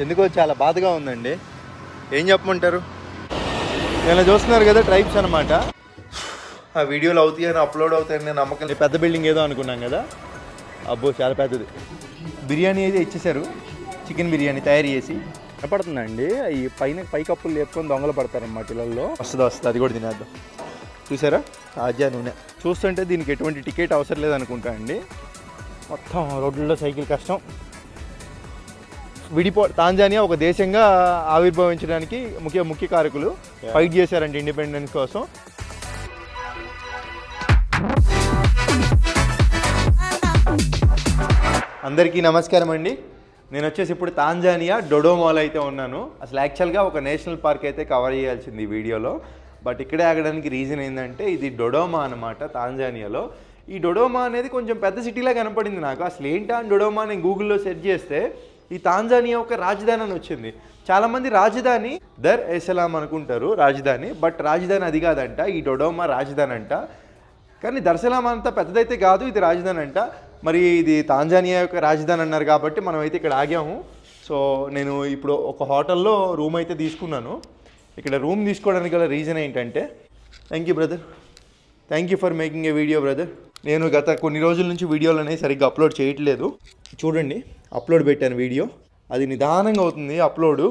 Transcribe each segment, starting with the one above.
ఎందుకో చాలా బాధగా ఉందండి. ఏం చెప్పమంటారు? ఇలా చూస్తున్నారు కదా ట్రైబ్స్ అనమాట ఆ వీడియోలు అవుతాయని అప్లోడ్ అవుతాయని నేను నమ్మకం పెద్ద బిల్డింగ్ ఏదో అనుకున్నాం కదా. అబ్బో చాలా పెద్దది. బిర్యానీ అయితే ఇచ్చేసారు చికెన్ బిర్యానీ తయారు చేసి. కనపడుతుందండి. ఈ పైన పై కప్పులు లేపుకొని దొంగలు పడతారనమాట ఇళ్ళల్లో వస్తుంది వస్తుంది. అది కూడా తినేద్దాం. చూసారా? తాజా నూనె. చూస్తుంటే దీనికి ఎటువంటి టికెట్ అవసరం లేదనుకుంటా అండి. మొత్తం రోడ్లలో సైకిల్ కష్టం. విడిపో తాంజానియా ఒక దేశంగా ఆవిర్భవించడానికి ముఖ్య ముఖ్య కారకులు ఫైట్ చేశారంటే ఇండిపెండెన్స్ కోసం. అందరికీ నమస్కారం అండి. నేను వచ్చేసి ఇప్పుడు తాంజానియా డొడోమాలో అయితే ఉన్నాను. అసలు యాక్చువల్గా ఒక నేషనల్ పార్క్ అయితే కవర్ చేయాల్సింది ఈ వీడియోలో. బట్ ఇక్కడే ఆగడానికి రీజన్ ఏంటంటే ఇది డొడోమా అనమాట తాంజానియాలో. ఈ డొడోమా అనేది కొంచెం పెద్ద సిటీలా కనపడింది నాకు. అసలు ఏంటా అని డొడోమా నేను గూగుల్లో సెర్చ్ చేస్తే ఈ తాంజానియా ఒక రాజధాని అని వచ్చింది. చాలామంది రాజధాని దర్ ఎసలాం అనుకుంటారు రాజధాని బట్ రాజధాని అది కాదంట ఈ డొడోమా రాజధాని అంట. కానీ దర్శనం అంత పెద్దదైతే కాదు ఇది రాజధాని అంట. మరి ఇది తాంజానియా యొక్క రాజధాని అన్నారు కాబట్టి మనం అయితే ఇక్కడ ఆగాము. సో నేను ఇప్పుడు ఒక హోటల్లో రూమ్ అయితే తీసుకున్నాను. ఇక్కడ రూమ్ తీసుకోవడానికి గల రీజన్ ఏంటంటే thank you brother thank you for making a video brother నేను గత కొన్ని రోజుల నుంచి వీడియోలు అనేవి సరిగ్గా అప్లోడ్ చేయట్లేదు. చూడండి. అప్లోడ్ పెట్టాను వీడియో. అది నిదానంగా అవుతుంది అప్లోడు.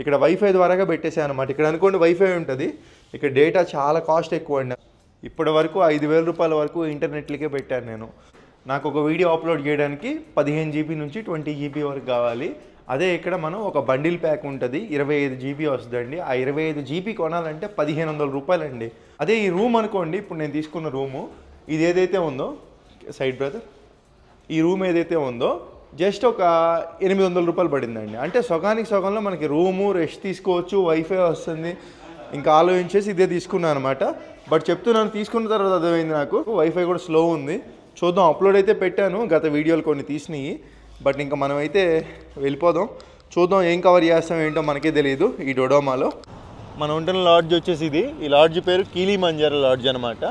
ఇక్కడ వైఫై ద్వారాగా పెట్టేశాను అనమాట ఇక్కడ అనుకోండి వైఫై ఉంటుంది. ఇక్కడ డేటా చాలా కాస్ట్ ఎక్కువ అండి. ఇప్పటి వరకు ఐదు వేల రూపాయల వరకు ఇంటర్నెట్లకే పెట్టాను నేను. నాకు ఒక వీడియో అప్లోడ్ చేయడానికి పదిహేను జీబీ నుంచి ట్వంటీ జీబీ వరకు కావాలి. అదే ఇక్కడ మనం ఒక బండిల్ ప్యాక్ ఉంటుంది. ఇరవై ఐదు జీబీ వస్తుందండి. ఆ ఇరవై ఐదు జీబీ కొనాలంటే పదిహేను వందల రూపాయలండి. అదే ఈ రూమ్ అనుకోండి ఇప్పుడు నేను తీసుకున్న రూము ఇది ఏదైతే ఉందో సైడ్ బ్రదర్ ఈ రూమ్ ఏదైతే ఉందో జస్ట్ ఒక ఎనిమిది వందల రూపాయలు పడిందండి. అంటే సగానికి సగంలో మనకి రూము రెస్ట్ తీసుకోవచ్చు వైఫై వస్తుంది. ఇంకా ఆలోచించేసి ఇదే తీసుకున్నాను అనమాట. బట్ చెప్తున్నాను తీసుకున్న తర్వాత అర్థమైంది నాకు. వైఫై కూడా స్లో ఉంది. చూద్దాం అప్లోడ్ అయితే పెట్టాను. గత వీడియోలు కొన్ని తీసినాయి. బట్ ఇంకా మనం అయితే వెళ్ళిపోదాం. చూద్దాం ఏం కవర్ చేస్తాం ఏంటో మనకే తెలియదు ఈ డొడోమాలో. మనం ఉంటున్న లాడ్జ్ వచ్చేసి ఇది. ఈ లాడ్జ్ పేరు కీలీ మంజారా లాడ్జ్ అనమాట.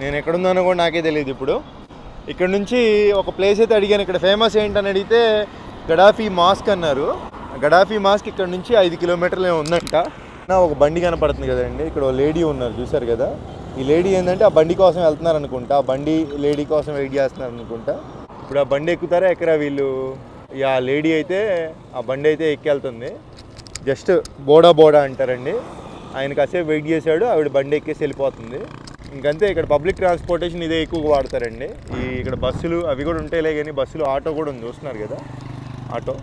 నేను ఎక్కడున్నానో కూడా నాకే తెలియదు ఇప్పుడు. ఇక్కడ నుంచి ఒక ప్లేస్ అయితే అడిగాను. ఇక్కడ ఫేమస్ ఏంటని అడిగితే గడాఫీ మాస్క్ అన్నారు. గడాఫీ మాస్క్ ఇక్కడ నుంచి ఐదు కిలోమీటర్లు ఉందంట. నా ఒక బండి కనపడుతుంది కదండి. ఇక్కడ ఒక లేడీ ఉన్నారు చూసారు కదా? ఈ లేడీ ఏంటంటే ఆ బండి కోసం వెళ్తున్నారు అనుకుంటా. ఆ బండి లేడీ కోసం వెయిట్ చేస్తున్నారు అనుకుంటా. ఇప్పుడు ఆ బండి ఎక్కుతారా ఎక్కరా వీళ్ళు? ఇక ఆ లేడీ అయితే ఆ బండి అయితే ఎక్కెళ్తుంది. జస్ట్ బోడా బోడా అంటారండి. ఆయన కాసేపు వెయిట్ చేశాడు ఆవిడ బండి ఎక్కేసి వెళ్ళిపోతుంది. ఇంకంతే ఇక్కడ పబ్లిక్ ట్రాన్స్పోర్టేషన్ ఇదే ఎక్కువగా వాడతారండి. ఈ ఇక్కడ బస్సులు అవి కూడా ఉంటాయిలే కానీ బస్సులు ఆటో కూడా ఉంది చూస్తున్నారు కదా? ఆటో.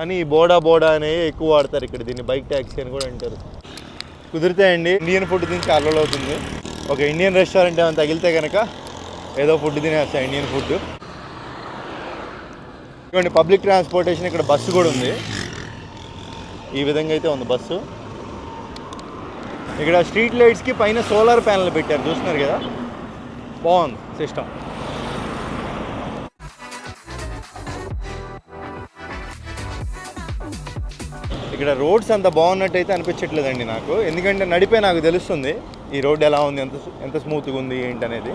అని బోడా బోడా అనేవి ఎక్కువ వాడతారు ఇక్కడ దీన్ని బైక్ ట్యాక్సీ అని కూడా అంటారు. కుదిరితేయండి. ఇండియన్ ఫుడ్ తిని అల్లలు అవుతుంది. ఒక ఇండియన్ రెస్టారెంట్ ఏమైనా తగిలితే కనుక ఏదో ఫుడ్ తినేస్తా ఇండియన్ ఫుడ్. ఇటువంటి పబ్లిక్ ట్రాన్స్పోర్టేషన్ ఇక్కడ బస్సు కూడా ఉంది. ఈ విధంగా అయితే ఉంది బస్సు. ఇక్కడ స్ట్రీట్ లైట్స్కి పైన సోలార్ ప్యానల్ పెట్టారు చూస్తున్నారు కదా? బాగుంది సిస్టమ్. ఇక్కడ రోడ్స్ అంత బాగున్నట్టయితే అనిపించట్లేదండి నాకు. ఎందుకంటే నడిపే నాకు తెలుస్తుంది ఈ రోడ్ ఎలా ఉంది ఎంత ఎంత స్మూత్గా ఉంది ఏంటి అనేది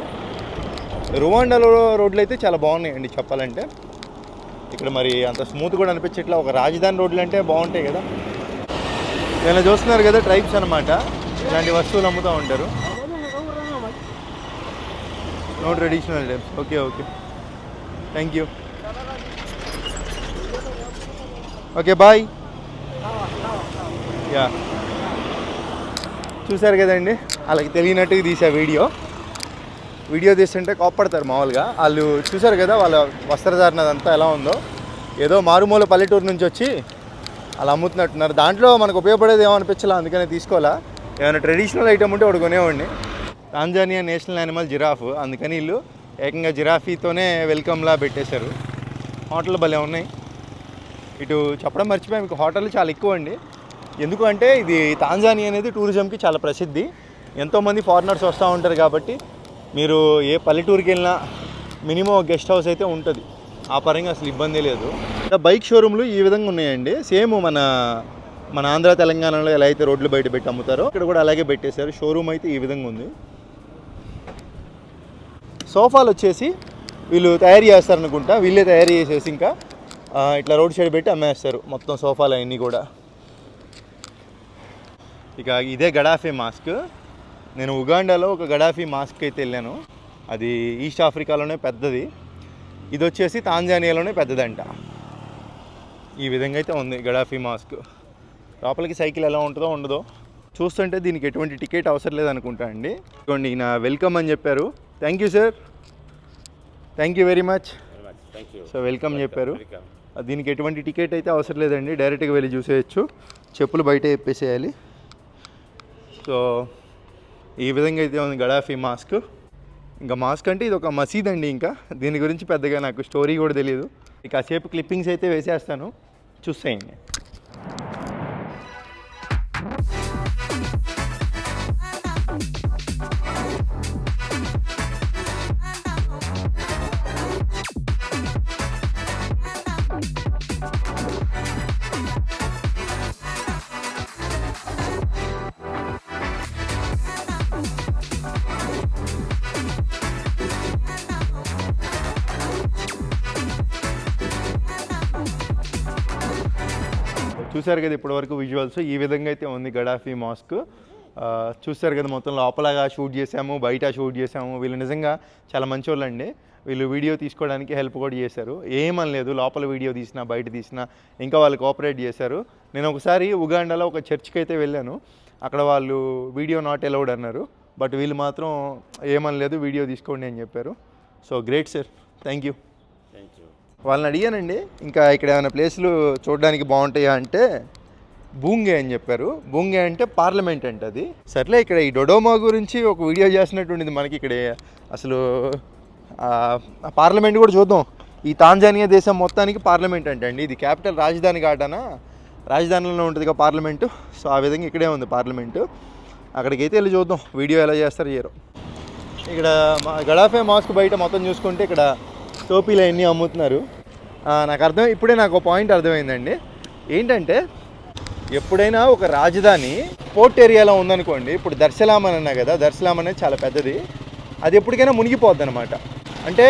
రువాండాలో రోడ్లు అయితే చాలా బాగున్నాయండి చెప్పాలంటే. ఇక్కడ మరి అంత స్మూత్ కూడా అనిపించట్లే. ఒక రాజధాని రోడ్లు అంటే బాగుంటాయి కదా. ఇలా చూస్తున్నారు కదా ట్రైబ్స్ అనమాట ఇలాంటి వస్తువులు అమ్ముతూ ఉంటారు. No traditional types okay okay thank you okay bye yeah చూసారు కదండి? వాళ్ళకి తెలియనట్టుగా తీసా వీడియో. వీడియో తీస్తుంటే కోప్పడతారు మామూలుగా. వాళ్ళు చూసారు కదా వాళ్ళ వస్త్రధారణ అదంతా ఎలా ఉందో. ఏదో మారుమూల పల్లెటూరు నుంచి వచ్చి అలా అమ్ముతున్నట్టున్నారు. దాంట్లో మనకు ఉపయోగపడేది ఏమో అందుకనే తీసుకోవాలా? ఏమైనా ట్రెడిషనల్ ఐటమ్ ఉంటే వాడు కొనేవాడిని. తాంజానియా నేషనల్ యానిమల్ జిరాఫ్ అందుకని వీళ్ళు ఏకంగా జిరాఫీతోనే వెల్కమ్లా పెట్టేశారు. హోటల్ భలే ఉన్నాయి. ఇటు చెప్పడం మర్చిపోయి మీకు హోటల్ చాలా ఎక్కువ అండి ఎందుకంటే ఇది తాంజానియా అనేది టూరిజంకి చాలా ప్రసిద్ధి. ఎంతోమంది ఫారినర్స్ వస్తూ ఉంటారు కాబట్టి మీరు ఏ పల్లెటూరుకి వెళ్ళినా మినిమం గెస్ట్ హౌస్ అయితే ఉంటుంది. ఆ పరంగా అసలు ఇబ్బంది లేదు. బైక్ షోరూమ్లు ఈ విధంగా ఉన్నాయండి. సేమ్ మన మన ఆంధ్ర తెలంగాణలో ఎలా అయితే రోడ్లు బయట పెట్టి అమ్ముతారో ఇక్కడ కూడా అలాగే పెట్టేశారు. షోరూమ్ అయితే ఈ విధంగా ఉంది. సోఫాలు వచ్చేసి వీళ్ళు తయారు చేస్తారనుకుంటా. వీళ్ళే తయారు చేసేసి ఇంకా ఇట్లా రోడ్ సైడ్ పెట్టి అమ్మేస్తారు మొత్తం సోఫాలు అవన్నీ కూడా. ఇక ఇదే గడాఫీ మాస్క్. నేను ఉగాండాలో ఒక గడాఫీ మాస్క్ అయితే వెళ్ళాను. అది ఈస్ట్ ఆఫ్రికాలోనే పెద్దది. ఇది వచ్చేసి తాంజానియాలోనే పెద్దదంట. ఈ విధంగా అయితే ఉంది గడాఫీ మాస్క్. లోపలికి సైకిల్ ఎలా ఉంటుందో ఉండదో చూస్తుంటే దీనికి ఎటువంటి టికెట్ అవసరం లేదనుకుంటా అండి. ఇదిగోండి ఈయన వెల్కమ్ అని చెప్పారు. Thank you sir thank you very much so welcome చెప్పారు. దీనికి ఎటువంటి టికెట్ అయితే అవసరం లేదండి. డైరెక్ట్గా వెళ్ళి చూసేయచ్చు. చెప్పులు బయట చెప్పేసేయాలి సో ఈ విధంగా అయితే ఉంది గడాఫీ మాస్క్. ఇంకా మాస్క్ అంటే ఇది ఒక మసీద్ అండి ఇంకా. దీని గురించి పెద్దగా నాకు స్టోరీ కూడా తెలియదు ఇక కాసేపు క్లిప్పింగ్స్ అయితే వేసేస్తాను. చూసేయండి. Thank you. చూశారు కదా ఇప్పటివరకు విజువల్స్. ఈ విధంగా అయితే ఉంది గడాఫీ మాస్క్. చూస్తారు చూశారు కదా మొత్తం లోపలగా షూట్ చేసాము బయట షూట్ చేసాము వీళ్ళు నిజంగా చాలా మంచి అండి వీళ్ళు వీడియో తీసుకోవడానికి హెల్ప్ కూడా చేశారు. ఏమనలేదు లోపల వీడియో తీసినా బయట తీసినా ఇంకా వాళ్ళు కోఆపరేట్ చేశారు. నేను ఒకసారి ఉగాండాలో ఒక చర్చ్కి అయితే వెళ్ళాను. అక్కడ వాళ్ళు వీడియో నాట్ అలౌడ్ అన్నారు. బట్ వీళ్ళు మాత్రం ఏమనలేదు వీడియో తీసుకోండి అని చెప్పారు. So great sir. Thank you వాళ్ళని అడిగానండి ఇంకా ఇక్కడ ఏమైనా ప్లేసులు చూడడానికి బాగుంటాయా అంటే బూంగే అని చెప్పారు. బూంగే అంటే పార్లమెంట్ అంటే అది. సర్లే ఇక్కడ ఈ డొడోమా గురించి ఒక వీడియో చేసినటువంటిది మనకి ఇక్కడ. అసలు పార్లమెంట్ కూడా చూద్దాం. ఈ తాంజానియా దేశం మొత్తానికి పార్లమెంట్ అంటే అండి. ఇది క్యాపిటల్ రాజధాని కాటనా రాజధానిలో ఉంటుంది పార్లమెంటు. సో ఆ విధంగా ఇక్కడే ఉంది పార్లమెంటు. అక్కడికైతే వెళ్ళి చూద్దాం. వీడియో ఎలా చేస్తారు చేయరు ఇక్కడ మా గడాఫే మాస్క్ బయట మొత్తం చూసుకుంటే ఇక్కడ టోపీలు అవన్నీ అమ్ముతున్నారు. నాకు అర్థం ఇప్పుడే నాకు ఒక పాయింట్ అర్థమైందండి. ఏంటంటే ఎప్పుడైనా ఒక రాజధాని పోర్ట్ ఏరియాలో ఉందనుకోండి ఇప్పుడు దర్శలాం అన్నా కదా దర్శలాం అనేది చాలా పెద్దది. అది ఎప్పటికైనా మునిగిపోద్ది అనమాట అంటే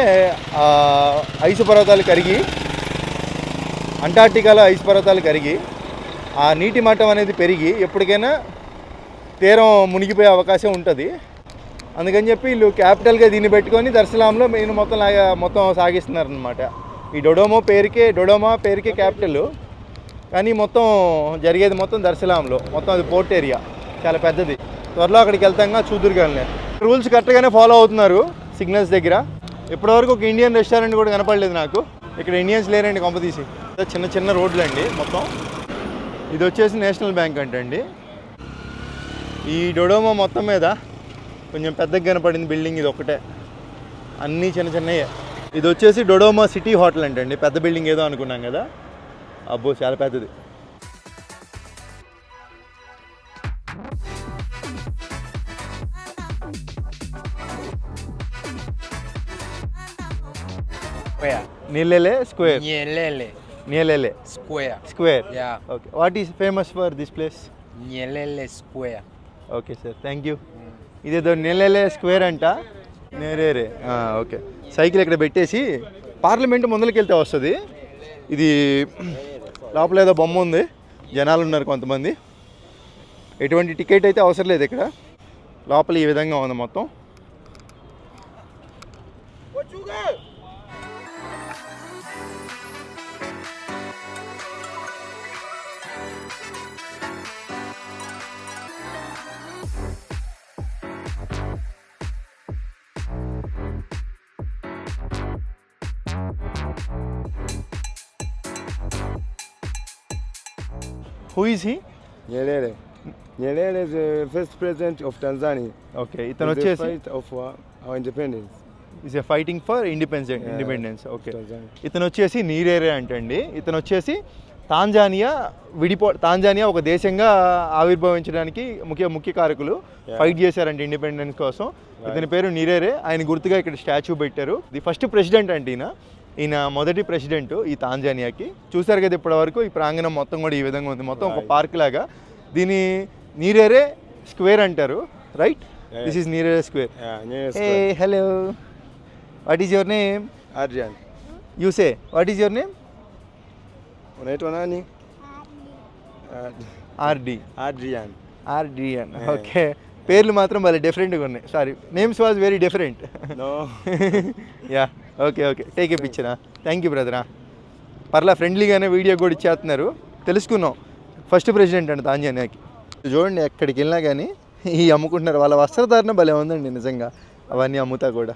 ఐసు పర్వతాలు కరిగి అంటార్టికాలో ఐసు పర్వతాలు కరిగి ఆ నీటి మట్టం అనేది పెరిగి ఎప్పటికైనా తీరం మునిగిపోయే అవకాశం ఉంటుంది. అందుకని చెప్పి వీళ్ళు క్యాపిటల్గా దీన్ని పెట్టుకొని దర్శలాంలో మెయిన్ మొత్తం లాగా మొత్తం సాగిస్తున్నారు అనమాట ఈ డొడోమో పేరుకే డొడోమా పేరుకే క్యాపిటల్ కానీ మొత్తం జరిగేది మొత్తం దర్శలాంలో. మొత్తం అది పోర్ట్ ఏరియా చాలా పెద్దది. త్వరలో అక్కడికి వెళ్తాంగా చూదురుగానే రూల్స్ కరెక్ట్గానే ఫాలో అవుతున్నారు సిగ్నల్స్ దగ్గర. ఇప్పటివరకు ఒక ఇండియన్ రెస్టారెంట్ కూడా కనపడలేదు నాకు. ఇక్కడ ఇండియన్స్ లేరండి కొంపతీసి చిన్న చిన్న రోడ్లు అండి మొత్తం. ఇది వచ్చేసి నేషనల్ బ్యాంక్ అంటే అండి ఈ డొడోమో మొత్తం మీద కొంచెం పెద్దగా కనపడింది బిల్డింగ్ ఇది ఒకటే అన్నీ చిన్న చిన్నయే. ఇది వచ్చేసి డొడోమా సిటీ హోటల్ అంటండి. పెద్ద బిల్డింగ్ ఏదో అనుకున్నాం కదా. అబ్బో చాలా పెద్దది. నీళ్ళే స్క్వేర్. నీళ్ళే. Square Yeah. Okay what is famous for this place Square. Okay sir thank you ఇదేదో నెలలే స్క్వేర్ అంట. నేరేరే ఓకే. సైకిల్ ఇక్కడ పెట్టేసి పార్లమెంట్ ముందరికి వెళ్తే వస్తుంది. ఇది లోపల ఏదో బొమ్మ ఉంది. జనాలు ఉన్నారు కొంతమంది. ఎటువంటి టికెట్ అయితే అవసరం లేదు ఇక్కడ. లోపల ఈ విధంగా ఉంది మొత్తం. Who is he Nyerere. Nyerere is the first president of Tanzania. Okay ఇతను వచ్చేసి fight of uh, our independence. Is a fighting for independence. Independence okay Tanzania. ఇతను వచ్చేసి నీరేరే అంటండి ఇతను వచ్చేసి తాంజానియా విడిపో తాంజానియా ఒక దేశంగా ఆవిర్భవించడానికి ముఖ్య ముఖ్య కారకులు. ఫైట్ చేశారంట ఇండిపెండెన్స్ కోసం ఇతని పేరు నీరేరే ఆయన గుర్తుగా ఇక్కడ స్టాచ్యూ పెట్టారు ది ఫస్ట్ ప్రెసిడెంట్ అంటే ఈయన ఈయన మొదటి ప్రెసిడెంట్ ఈ తాంజానియాకి. చూశారు కదా ఇప్పటి వరకు ఈ ప్రాంగణం మొత్తం కూడా ఈ విధంగా ఉంది. మొత్తం ఒక. పార్క్ లాగా. దీని నీరేరే స్క్వేర్ అంటారు. Right. This is Nyerere square. Hello what is your name Adrian. You say what is your name Unaitwa ఆర్డి Adrian. ఆర్డిఎన్ ఓకే పేర్లు మాత్రం భలే డిఫరెంట్గా ఉన్నాయి. Sorry names was very different. Yeah okay okay. Take a పిచ్చరా thank you బ్రదరా పర్లా ఫ్రెండ్లీగానే video కూడా ఇచ్చేస్తున్నారు. తెలుసుకున్నాం. ఫస్ట్ ప్రెసిడెంట్ అండి తాంజానియాకి. చూడండి ఎక్కడికి వెళ్ళినా కానీ ఈ అమ్ముకుంటున్నారు. వాళ్ళ వస్త్రధారణ భలే ఉందండి నిజంగా. అవన్నీ అమ్ముతా కూడా.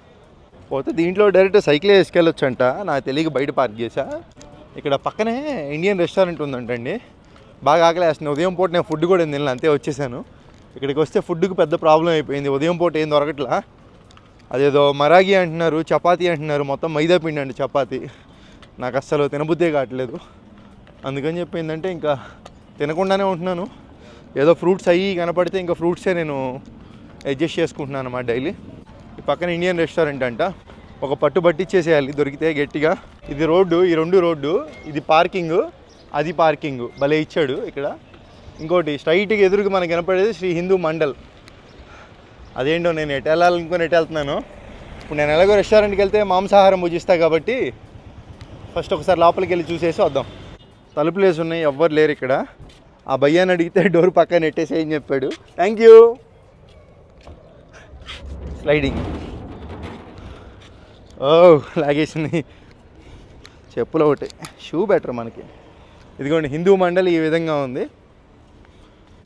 పోతే దీంట్లో డైరెక్ట్ సైకిల్ వేసుకెళ్ళొచ్చు అంట నాకు తెలియక బయట పార్క్ చేశా. ఇక్కడ పక్కనే ఇండియన్ రెస్టారెంట్ ఉందంటండి. బాగా ఆకలేస్తుంది ఉదయం పూట నేను ఫుడ్ కూడా నిన్న అంతే వచ్చేసాను. ఇక్కడికి వస్తే ఫుడ్కి పెద్ద ప్రాబ్లం అయిపోయింది. ఉదయం పూట ఏం దొరకట్లా. అదేదో మరాగి అంటున్నారు చపాతీ అంటున్నారు మొత్తం మైదా పిండి అండి చపాతీ. నాకు అస్సలు తినబుద్దే కావట్లేదు. అందుకని చెప్పి ఏంటంటే ఇంకా తినకుండానే ఉంటున్నాను. ఏదో ఫ్రూట్స్ అయ్యి కనపడితే ఇంకా ఫ్రూట్సే నేను అడ్జస్ట్ చేసుకుంటున్నాను అన్నమాట డైలీ. ఈ పక్కన ఇండియన్ రెస్టారెంట్ అంట. ఒక పట్టు పట్టిచ్చేసేయాలి దొరికితే గట్టిగా. ఇది రోడ్డు ఈ రెండు రోడ్డు ఇది పార్కింగ్ అది పార్కింగ్. భలే ఇచ్చాడు ఇక్కడ. ఇంకోటి స్ట్రైట్గా ఎదురుగా మనకు కనపడేది శ్రీ హిందూ మండల్. అదేంటో నేను ఎటు వెళ్ళాలనుకుని ఎటు వెళ్తున్నాను. ఇప్పుడు నేను ఎలాగో రెస్టారెంట్కి వెళ్తే మాంసాహారం భుజిస్తా కాబట్టి ఫస్ట్ ఒకసారి లోపలికి వెళ్ళి చూసేసి వద్దాం. తలుపులు వేసి ఉన్నాయి ఎవ్వరు లేరు ఇక్కడ. ఆ భయ్యాన్ని అడిగితే డోర్ పక్కన నెట్టేసి ఏం చెప్పాడు. థ్యాంక్ యూ స్లైడింగ్ ఓ లాగేసింది. చెప్పులు ఒకటి. షూ బెటర్ మనకి. ఇదిగోండి హిందూ మండలి ఈ విధంగా ఉంది.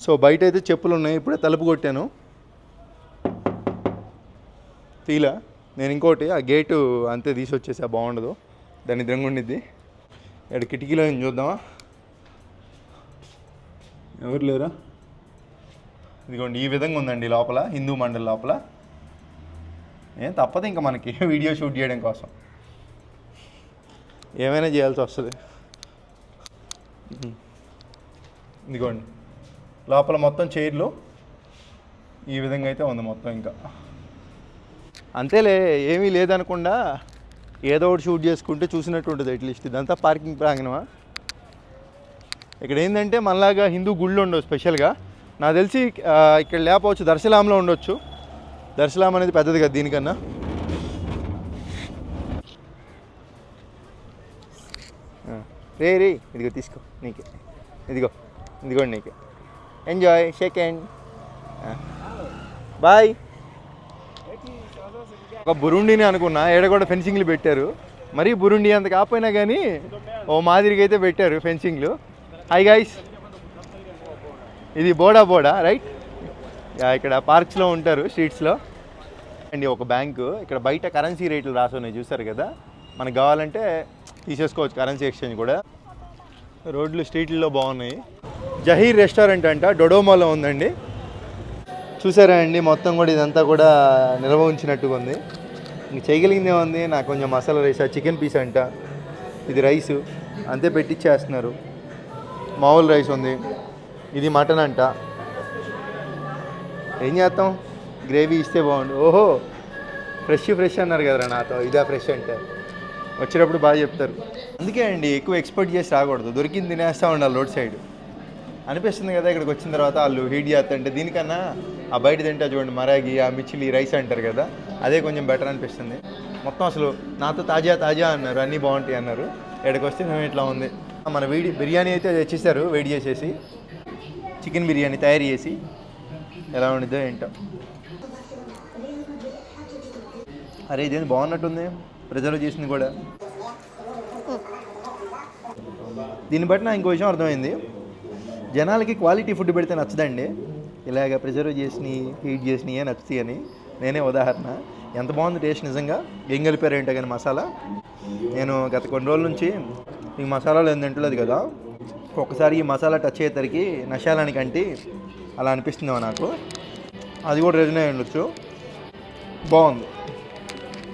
సో బయట అయితే చెప్పులు ఉన్నాయి ఇప్పుడే తలుపు కొట్టాను. తీలా. నేను ఇంకోటి ఆ గేటు అంతే తీసి వచ్చేసా బాగుండదు. దాని ఎదురుగా ఉండిద్ది. ఇక్కడ కిటికీలో ఏం చూద్దామా? ఎవరు లేరా? ఇదిగోండి ఈ విధంగా ఉందండి లోపల హిందూ మండలి లోపల. ఏం తప్పదు ఇంకా మనకి. వీడియో షూట్ చేయడం కోసం. ఏమైనా చేయాల్సి వస్తుంది. ఇదిగోండి. లోపల మొత్తం చైర్లు. ఈ విధంగా అయితే ఉంది మొత్తం ఇంకా. అంతేలే ఏమీ లేదనకుండా ఏదో ఒకటి షూట్ చేసుకుంటే చూసినట్టు ఉంటుంది అట్లీస్ట్ ఇదంతా పార్కింగ్ ప్రాంగణమా? ఇక్కడ ఏంటంటే మనలాగా హిందూ గుళ్ళు ఉండవు స్పెషల్గా నాకు తెలిసి ఇక్కడ లేకపోవచ్చు దర్శలాంలో ఉండొచ్చు. దర్శలాం అనేది పెద్దది కదా దీనికన్నా. రే రే ఇదిగో తీసుకో నీకే. ఇదిగో ఇదిగోండి నీకే. ఎంజాయ్ షేక్ హ్యాండ్ బాయ్ ఒక బురుండిని అనుకున్నా ఏడ కూడా ఫెన్సింగ్లు పెట్టారు. మరీ బురుండి అంత కాకపోయినా కానీ ఓ మాదిరిగా అయితే పెట్టారు ఫెన్సింగ్లు. హాయ్ గైస్ ఇది బోడా బోడా రైట్ ఇక్కడ పార్క్స్లో ఉంటారు స్ట్రీట్స్లో అండి ఒక బ్యాంకు ఇక్కడ బయట కరెన్సీ రేట్లు రాసి ఉన్నాయి చూసారు కదా? మనకు కావాలంటే తీసేసుకోవచ్చు కరెన్సీ ఎక్స్చేంజ్ కూడా. రోడ్లు స్ట్రీట్లలో బాగున్నాయి. జహీర్ రెస్టారెంట్ అంట డొడోమాలో ఉందండి. చూసారా అండి? మొత్తం కూడా ఇదంతా కూడా నిల్వ ఉంచినట్టుగా ఉంది. ఇంక చేయగలిగిందే ఉంది నాకు కొంచెం మసాలా రైస్ చికెన్ పీస్ అంట. ఇది రైస్. అంతే పెట్టిచ్చేస్తున్నారు. మామూలు రైస్ ఉంది. ఇది మటన్ అంట. ఏం చేస్తాం? గ్రేవీ ఇస్తే బాగుండు. ఓహో! ఫ్రెష్ ఫ్రెష్ అన్నారు కదరా నాతో. ఇదా ఫ్రెష్ అంటే. వచ్చేటప్పుడు బాగా చెప్తారు. అందుకే అండి ఎక్కువ ఎక్స్పెక్ట్ చేసి రాకూడదు. దొరికింది తినేస్తూ ఉండాలి రోడ్ సైడ్. అనిపిస్తుంది కదా ఇక్కడికి వచ్చిన తర్వాత వాళ్ళు హీట్ చేస్తుంటే దీనికన్నా ఆ బయట తింటా చూడండి మరాగి ఆ మిచిలి రైస్ అంటారు కదా అదే కొంచెం బెటర్ అనిపిస్తుంది. మొత్తం అసలు నాతో తాజా తాజా అన్నారు అన్నీ బాగుంటాయి అన్నారు. ఇక్కడికి వస్తే మేము ఇట్లా ఉంది. మన వేడి బిర్యానీ అయితే తెచ్చేసారు వేడి చేసేసి. చికెన్ బిర్యానీ తయారు చేసి ఎలా ఉండిద్దో ఏంటో. అరే ఇదేంటి బాగున్నట్టుంది ప్రిజర్వ్ చేసింది కూడా. దీన్ని బట్టి నాకు ఇంకో విషయం అర్థమైంది. జనాలకి క్వాలిటీ ఫుడ్ పెడితే నచ్చదండి. ఇలాగ ప్రిజర్వ్ చేసినవి హీట్ చేసినవి నచ్చుతాయి అని నేనే ఉదాహరణ. ఎంత బాగుంది టేస్ట్ నిజంగా? ఏం కలిపారు ఏంటో కానీ మసాలా? నేను గత కొన్ని రోజుల నుంచి ఈ మసాలాలు ఏం తింటలేదు కదా. ఒక్కసారి ఈ మసాలా టచ్ అయ్యేసరికి నశాలానికి అంటే అలా అనిపిస్తుందో నాకు. అది కూడా రీజన్ అయి ఉండొచ్చు. బాగుంది.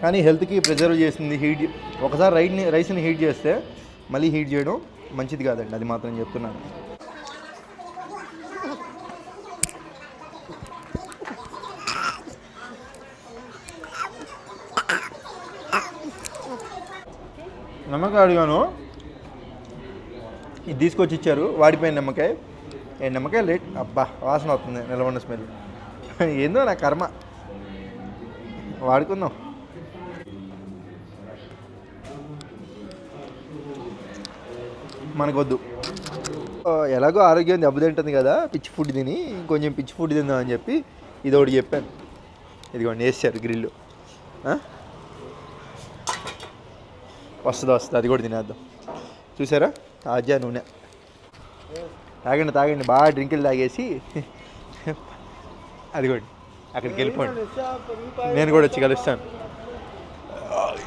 కానీ హెల్త్కి ప్రిజర్వ్ చేసింది హీట్ ఒకసారి రైట్ని రైస్ని హీట్ చేస్తే మళ్ళీ హీట్ చేయడం మంచిది కాదండి. అది మాత్రం చెప్తున్నాను. నిమ్మకాయ అడిగాను ఇది తీసుకొచ్చి ఇచ్చారు. వాడిపోయిన నిమ్మకాయ. ఏ నిమ్మకాయ లేట్. అబ్బా వాసన వస్తుంది. నిలబడిన స్మెల్. ఏందో నా కర్మ. వాడుకుందాం. మనకొద్దు. ఎలాగో ఆరోగ్యం దెబ్బతింటుంది కదా. పిచ్చి ఫుడ్ తిని ఇంకొంచెం పిచ్చి ఫుడ్ తిందామని అని చెప్పి ఇది ఒకటి చెప్పాను. ఇదిగోండి వేసారు గ్రిల్లు. వస్తుంది వస్తుంది? అది కూడా తినేద్దాం. చూసారా? తాజా నూనె. తాగండి తాగండి. బాగా డ్రింకులు తాగేసి అదిగోండి అక్కడికి వెళ్ళిపోండి. నేను కూడా వచ్చి కలుస్తాను.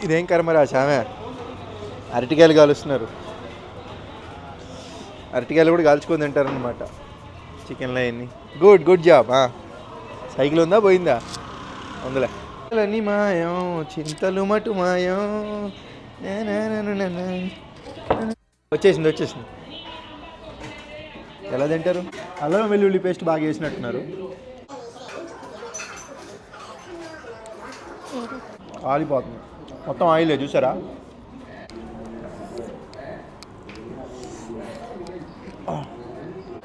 ఇదేం కర్మరా సామె అరటికాయలు కాలుస్తున్నారు. అరటికాయలు కూడా కాల్చుకొని తింటారనమాట చికెన్లో అన్ని గుడ్ గుడ్ జాబ్ సైకిల్ ఉందా పోయిందా? ఉందిలే. అన్నీ మాయం చింతలు మటు మాయం వచ్చేసింది వచ్చేసింది. ఎలా తింటారు? అల్లం వెల్లుల్లి పేస్ట్ బాగా వేసినట్టున్నారు. ఆలిపోతుంది మొత్తం ఆయిలే చూసారా?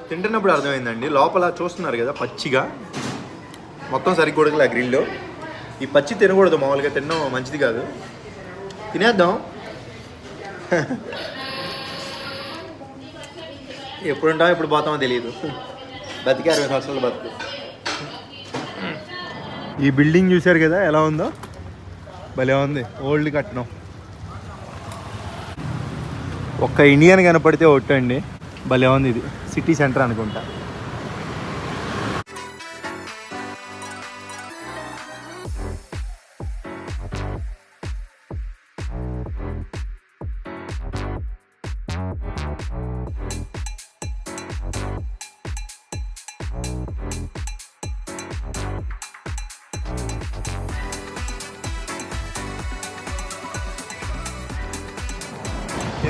తింటున్నప్పుడు అర్థమైందండి. లోపల చూస్తున్నారు కదా పచ్చిగా. మొత్తం సరిగ్గా ఉడకలే ఆ గ్రిల్లో. ఈ పచ్చి తినకూడదు మామూలుగా తినడం మంచిది కాదు. తినేద్దాం. ఎప్పుడు ఎప్పుడు పోతామో తెలియదు బతికి అరవై సంవత్సరాలు బతుకు. ఈ బిల్డింగ్ చూశారు కదా ఎలా ఉందో? భలే ఉంది. ఓల్డ్ కట్నం. ఒక్క ఇండియన్ కనపడితే ఒట్టండి. భలే ఉంది ఇది. సిటీ సెంటర్ అనుకుంటా.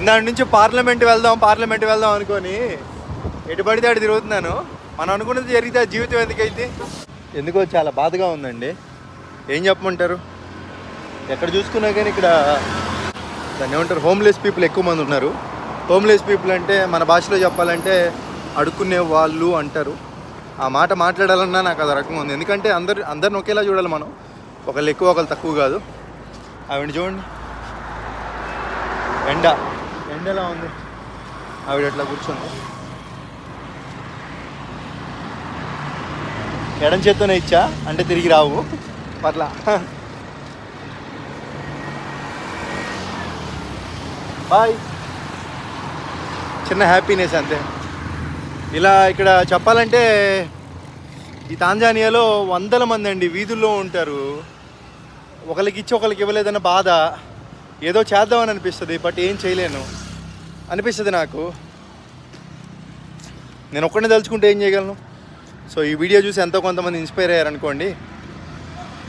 దాని నుంచి పార్లమెంట్ వెళ్దాం పార్లమెంట్ వెళ్దాం అనుకొని ఎటు పడితే అటు తిరుగుతున్నాను. మనం అనుకున్నది జరిగితే జీవితం ఎందుకైతే? ఎందుకో చాలా బాధగా ఉందండి. ఏం చెప్పమంటారు? ఎక్కడ చూసుకున్నా కానీ ఇక్కడ దాన్ని ఏమంటారు? హోమ్లెస్ పీపుల్ ఎక్కువ మంది ఉన్నారు. హోమ్లెస్ పీపుల్ అంటే మన భాషలో చెప్పాలంటే అడుక్కునే వాళ్ళు అంటారు. ఆ మాట మాట్లాడాలన్నా నాకు అది రకంగా ఉంది. ఎందుకంటే అందరు అందరిని ఒకేలా చూడాలి మనం. ఒకళ్ళు ఎక్కువ ఒకళ్ళు తక్కువ కాదు. ఆవిడ చూడండి. ఎండ. ఎలా ఉంది. ఆవిడ ఎట్లా కూర్చుంది. ఎడం చేత్తోనే ఇచ్చా? అంటే తిరిగి రావు. పర్లా. బాయ్. చిన్న హ్యాపీనెస్ అంతే. ఇలా ఇక్కడ చెప్పాలంటే ఈ తాంజానియాలో వందల మంది అండి వీధుల్లో ఉంటారు. ఒకరికి ఇచ్చి ఒకరికి ఇవ్వలేదన్న బాధ. ఏదో చేద్దామని అనిపిస్తుంది బట్ ఏం చేయలేను. అనిపిస్తుంది నాకు. నేను ఒక్కడిని తలుచుకుంటే ఏం చేయగలను? సో ఈ వీడియో చూసి ఎంతో కొంతమంది ఇన్స్పైర్ అయ్యారనుకోండి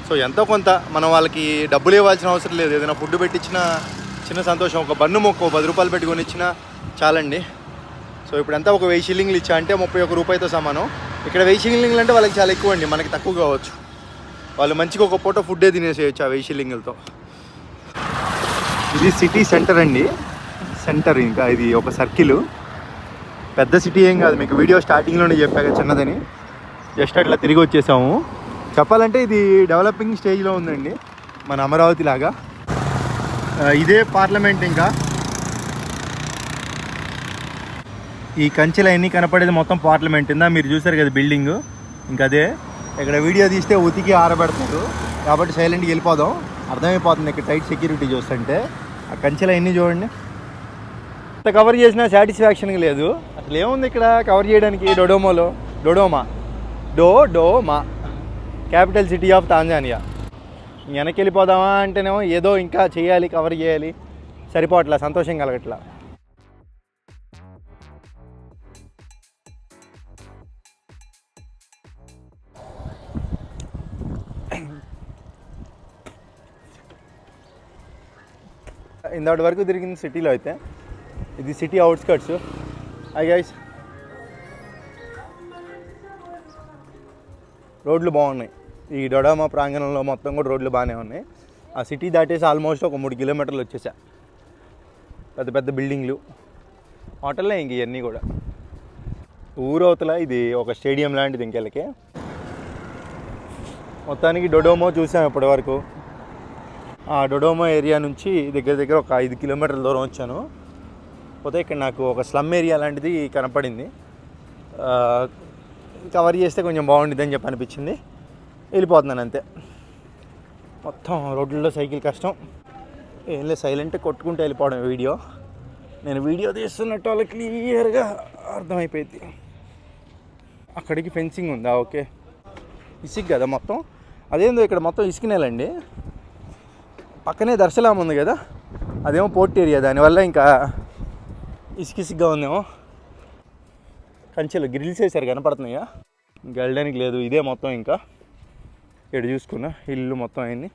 సో ఎంతో కొంత మనం వాళ్ళకి డబ్బులు ఇవ్వాల్సిన అవసరం లేదు. ఏదైనా ఫుడ్ పెట్టించిన చిన్న సంతోషం. ఒక బన్ను మొక్క పది రూపాయలు పెట్టుకొని ఇచ్చినా చాలండి. సో ఇప్పుడు ఎంత ఒక వెయ్యి షిల్లింగ్లు ఇచ్చా అంటే ముప్పై ఒక రూపాయతో సమానం. ఇక్కడ వెయ్యి షిల్లింగ్లు అంటే వాళ్ళకి చాలా ఎక్కువ అండి. మనకి తక్కువ కావచ్చు. వాళ్ళు మంచిగా ఒక పూట ఫుడ్డే తినేసేయచ్చు ఆ వెయ్యి షిల్లింగులతో. ఇది సిటీ సెంటర్ అండి. సెంటర్ ఇంకా ఇది ఒక సర్కిల్. పెద్ద సిటీ ఏం కాదు మీకు వీడియో స్టార్టింగ్లోనే చెప్పాక చిన్నదని. జస్ట్ అట్లా తిరిగి వచ్చేసాము. చెప్పాలంటే ఇది డెవలపింగ్ స్టేజ్లో ఉందండి మన అమరావతి లాగా. ఇదే పార్లమెంట్ ఇంకా. ఈ కంచెలు అన్నీ కనపడేది మొత్తం పార్లమెంట్ ఇందా? మీరు చూసారు కదా బిల్డింగ్? ఇంకా అదే ఇక్కడ వీడియో తీస్తే ఉతికి ఆరబెడతారు. కాబట్టి సైలెంట్గా వెళ్ళిపోదాం. అర్థమైపోతుంది ఇక్కడ టైట్ సెక్యూరిటీ చూస్తుంటే. ఆ కంచెలు అన్నీ చూడండి. ఎంత కవర్ చేసినా సాటిస్ఫాక్షన్ లేదు. అసలు ఏముంది ఇక్కడ కవర్ చేయడానికి? డొడోమోలో. Dodoma. Dodoma capital city of Tanzania వెనక్కి వెళ్ళిపోదామా అంటేనేమో ఏదో ఇంకా చేయాలి కవర్ చేయాలి. సరిపోవట్లా సంతోషం కలగట్లా. ఇంతటి వరకు తిరిగింది సిటీలో అయితే. ఇది సిటీ అవుట్స్కట్స్ ఐ గైస్ రోడ్లు బాగున్నాయి. ఈ డొడామా ప్రాంగణంలో మొత్తం కూడా రోడ్లు బాగానే ఉన్నాయి. ఆ సిటీ దాటేసి ఆల్మోస్ట్ ఒక మూడు కిలోమీటర్లు వచ్చేసా. పెద్ద పెద్ద బిల్డింగ్లు హోటల్లే ఇంక ఇవన్నీ కూడా. ఊరవతల ఇది ఒక స్టేడియం లాంటిది ఇంకెళ్ళకి మొత్తానికి డొడోమో చూసాం ఇప్పటివరకు. ఆ డొడోమో ఏరియా నుంచి దగ్గర దగ్గర ఒక ఐదు కిలోమీటర్ల దూరం వచ్చాను. పోతే ఇక్కడ నాకు ఒక స్లమ్ ఏరియా లాంటిది కనపడింది. కవర్ చేస్తే కొంచెం బాగుంటుంది అని చెప్పి అనిపించింది. వెళ్ళిపోతున్నాను అంతే. మొత్తం రోడ్లలో సైకిల్ కష్టం. ఏం లేదు సైలెంట్ కొట్టుకుంటూ వెళ్ళిపోవడం వీడియో. నేను వీడియో తీస్తున్నట్టు వాళ్ళకి క్లియర్గా అర్థమైపోయింది. అక్కడికి ఫెన్సింగ్ ఉందా? ఓకే. ఇసుక కదా మొత్తం. అదేందో ఇక్కడ మొత్తం ఇసుక నేలండి పక్కనే దర్శలాం ఉంది కదా? అదేమో పోర్ట్ ఏరియా దానివల్ల ఇంకా ఇసుకిసిగ్గా ఉందేమో కంచెలు గ్రిల్స్ వేసారు కనపడుతున్నాయా? ఇంకా వెళ్ళడానికి లేదు ఇదే మొత్తం ఇంకా. ఇక్కడ చూసుకున్నా ఇల్లు మొత్తం అయింది.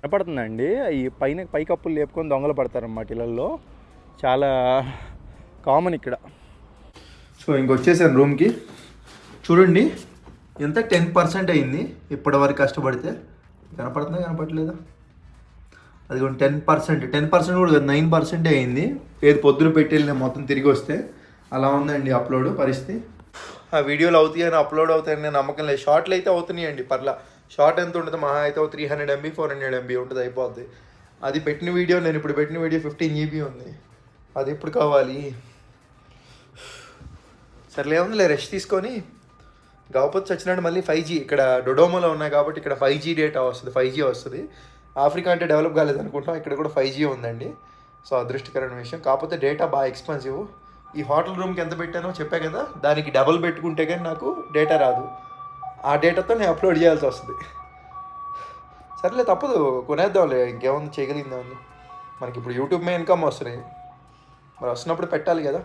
కనపడుతుందండి ఈ పైన పైకప్పులు లేపుకొని దొంగలు పడతారన్నమాట ఇళ్ళల్లో. చాలా కామన్ ఇక్కడ. సో ఇంకొచ్చేసాను రూమ్కి. చూడండి ఎంత టెన్ పర్సెంట్ అయింది ఇప్పటివరకు కష్టపడితే. కనపడుతుందా కనపడలేదా అది కూడా టెన్ పర్సెంట్. టెన్ పర్సెంట్ కూడా నైన్ పర్సెంటే అయింది. ఏది పొద్దున పెట్టి వెళ్ళిన మొత్తం తిరిగి వస్తే అలా ఉందండి అప్లోడ్ పరిస్థితి. ఆ వీడియోలు అవుతాయని అప్లోడ్ అవుతాయని నేను నమ్మకం లేదు. షార్ట్లు అయితే అవుతున్నాయండి పర్లా. షార్ట్ ఎంత ఉంటుంది మహా అయితే three hundred MB four hundred MB ఉంటుంది అయిపోద్ది. అది పెట్టిన వీడియో నేను ఇప్పుడు పెట్టిన వీడియో ఫిఫ్టీన్ జీబీ ఉంది. అది ఎప్పుడు కావాలి? సర్లే ఉందిలే రెస్ట్ తీసుకొని. కాకపోతే చచ్చినట్టు మళ్ళీ ఫైవ్ జీ ఇక్కడ డొడోమోలో ఉన్నాయి కాబట్టి ఇక్కడ ఫైవ్ జీ డేటా వస్తుంది ఫైవ్ జీ వస్తుంది. ఆఫ్రికా అంటే డెవలప్ కాలేదు అనుకుంటాం ఇక్కడ కూడా ఫైవ్ జీ ఉందండి. సో అదృష్టకరమైన విషయం. కాకపోతే డేటా బాగా ఎక్స్పెన్సివ్ ఈ హోటల్ రూమ్కి ఎంత పెట్టానో చెప్పా కదా దానికి డబల్ పెట్టుకుంటే కానీ నాకు డేటా రాదు. ఆ డేటాతో నేను అప్లోడ్ చేయాల్సి వస్తుంది. సర్లే తప్పదు. కొనేద్దాంలే. ఇంకేముంది చేయగలిగిందా మనకి ఇప్పుడు యూట్యూబ్ మీద ఇన్కమ్ వస్తున్నాయి. మరి వస్తున్నప్పుడు పెట్టాలి కదా.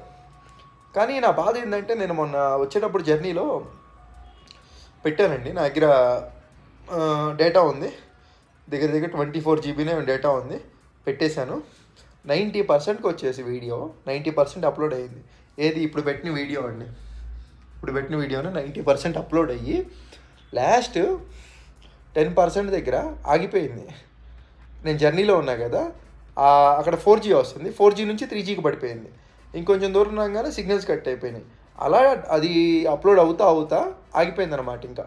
కానీ నా బాధ ఏంటంటే నేను మొన్న వచ్చేటప్పుడు జర్నీలో పెట్టానండి. నా దగ్గర డేటా ఉంది. దగ్గర దగ్గర ట్వంటీ ఫోర్ జీబీనే డేటా ఉంది. పెట్టేశాను. నైంటీ పర్సెంట్కి వచ్చేసి వీడియో నైంటీ పర్సెంట్ అప్లోడ్ అయ్యింది. ఏది? ఇప్పుడు పెట్టిన వీడియో అండి. ఇప్పుడు పెట్టిన వీడియోను నైంటీ పర్సెంట్ అప్లోడ్ అయ్యి లాస్ట్ టెన్ పర్సెంట్ దగ్గర ఆగిపోయింది. నేను జర్నీలో ఉన్నా కదా అక్కడ ఫోర్ జీ వస్తుంది. ఫోర్ జీ నుంచి త్రీ జీకి పడిపోయింది. ఇంకొంచెం దూరం రాగానే సిగ్నల్స్ కట్ అయిపోయినాయి. అలా అది అప్లోడ్ అవుతా అవుతా ఆగిపోయింది అనమాట ఇంకా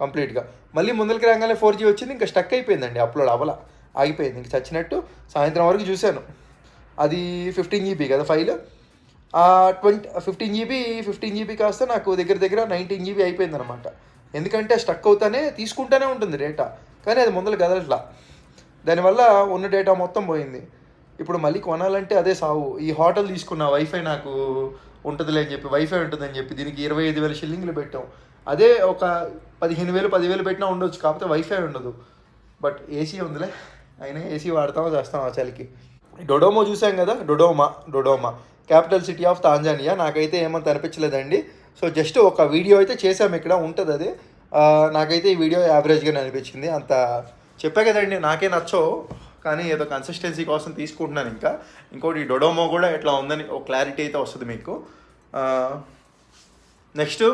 కంప్లీట్గా. మళ్ళీ ముందరికి రాగానే ఫోర్ జీ వచ్చింది ఇంకా స్టక్ అయిపోయిందండి అప్లోడ్ అవ్వల. ఆగిపోయింది. ఇంక చచ్చినట్టు సాయంత్రం వరకు చూశాను. అది ఫిఫ్టీన్ జీబీ కదా ఫైల్ ఆ twenty fifteen GB fifteen GB కాస్త నాకు దగ్గర దగ్గర నైన్టీన్ జీబీ అయిపోయింది అనమాట ఎందుకంటే స్టక్ అవుతానే తీసుకుంటూనే ఉంటుంది డేటా కానీ అది ముందర కదలట్లా. దానివల్ల ఉన్న డేటా మొత్తం పోయింది. ఇప్పుడు మళ్ళీ కొనాలంటే అదే సావు. ఈ హోటల్ తీసుకున్న వైఫై నాకు ఉంటుందిలే అని చెప్పి వైఫై ఉంటుందని చెప్పి దీనికి ఇరవై ఐదు వేల షిల్లింగ్లు పెట్టాం. అదే ఒక పదిహేను వేలు పదివేలు పెట్టినా ఉండొచ్చు కాకపోతే వైఫై ఉండదు. బట్ ఏసీ ఉందిలే. అయినా ఏసీ వాడతామో చేస్తాం ఆ చలికి? డొడోమో చూసాం కదా Dodoma Dodoma. Capital city of Tanzania నాకైతే ఏమంత అనిపించలేదండి. సో జస్ట్ ఒక వీడియో అయితే చేసాం ఇక్కడ ఉంటుంది అది నాకైతే ఈ వీడియో యావరేజ్గానే అనిపించింది. అంత చెప్పా కదండి నాకే నచ్చో కానీ ఏదో కన్సిస్టెన్సీ కోసం తీసుకుంటున్నాను ఇంకా. ఇంకోటి డొడోమో కూడా ఎట్లా ఉందని ఒక క్లారిటీ అయితే వస్తుంది మీకు. నెక్స్ట్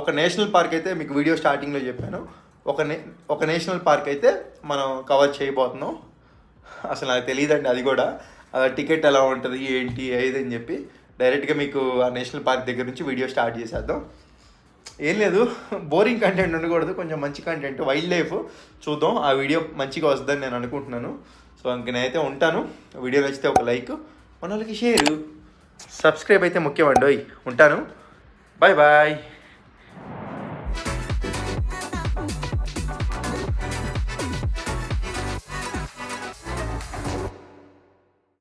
ఒక నేషనల్ పార్క్ అయితే మీకు వీడియో స్టార్టింగ్లో చెప్పాను. ఒక నే ఒక నేషనల్ పార్క్ అయితే మనం కవర్ చేయబోతున్నాం. అసలు నాకు తెలియదండి అది కూడా. టికెట్ ఎలా ఉంటుంది ఏంటి ఏది అని చెప్పి డైరెక్ట్గా మీకు ఆ నేషనల్ పార్క్ దగ్గర నుంచి వీడియో స్టార్ట్ చేసేద్దాం. ఏం లేదు బోరింగ్ కంటెంట్ ఉండకూడదు కొంచెం మంచి కంటెంట్ వైల్డ్ లైఫ్ చూద్దాం. ఆ వీడియో మంచిగా వస్తుందని నేను అనుకుంటున్నాను. సో ఇంక నేనైతే ఉంటాను. వీడియో నచ్చితే ఒక లైక్ మన వాళ్ళకి షేర్. సబ్స్క్రైబ్ అయితే ముఖ్యమండి ఓయ్ ఉంటాను. Bye bye.